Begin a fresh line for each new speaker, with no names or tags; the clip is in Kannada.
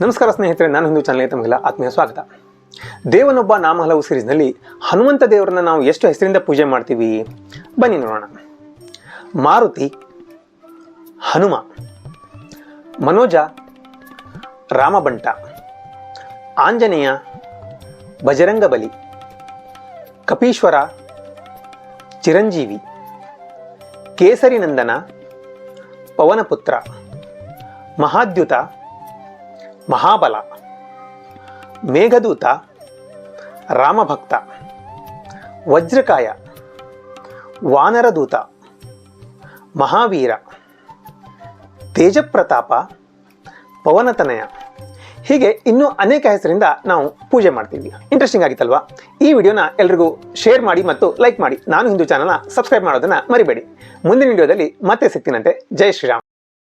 ನಮಸ್ಕಾರ ಸ್ನೇಹಿತರೆ, ನಾನು ಹಿಂದೂ ಚಾನಲ್ಗೆ ತಮಗೆಲ್ಲ ಆತ್ಮೀಯ ಸ್ವಾಗತ. ದೇವನೊಬ್ಬ ನಾಮ ಹಲವು ಸೀರೀಸ್ನಲ್ಲಿ ಹನುಮಂತ ದೇವರನ್ನ ನಾವು ಎಷ್ಟು ಹೆಸರಿಂದ ಪೂಜೆ ಮಾಡ್ತೀವಿ? ಬನ್ನಿ ನೋಡೋಣ. ಮಾರುತಿ, ಹನುಮ, ಮನೋಜ, ರಾಮಬಂಟ, ಆಂಜನೇಯ ಬಜರಂಗಬಲಿ ಕಪೀಶ್ವರ, ಚಿರಂಜೀವಿ, ಕೇಸರಿನಂದನ, ಪವನಪುತ್ರ, ಮಹಾದ್ಯುತ ಮಹಾಬಲ, ಮೇಘದೂತ, ರಾಮಭಕ್ತ, ವಜ್ರಕಾಯ, ವಾನರದೂತ, ಮಹಾವೀರ, ತೇಜಪ್ರತಾಪ, ಪವನತನಯ. ಹೀಗೆ ಇನ್ನೂ ಅನೇಕ ಹೆಸರಿಂದ ನಾವು ಪೂಜೆ ಮಾಡ್ತೀವಿ. ಇಂಟ್ರೆಸ್ಟಿಂಗ್ ಆಗಿತ್ತಲ್ವಾ? ಈ ವಿಡಿಯೋನ ಎಲ್ರಿಗೂ ಶೇರ್ ಮಾಡಿ ಮತ್ತು ಲೈಕ್ ಮಾಡಿ. ನಾನು ಹಿಂದೂ ಚಾನಲ್ನ ಸಬ್ಸ್ಕ್ರೈಬ್ ಮಾಡೋದನ್ನು ಮರಿಬೇಡಿ. ಮುಂದಿನ ವಿಡಿಯೋದಲ್ಲಿ ಮತ್ತೆ ಸಿಗ್ತೀನಂತೆ. ಜೈ ಶ್ರೀರಾಮ್.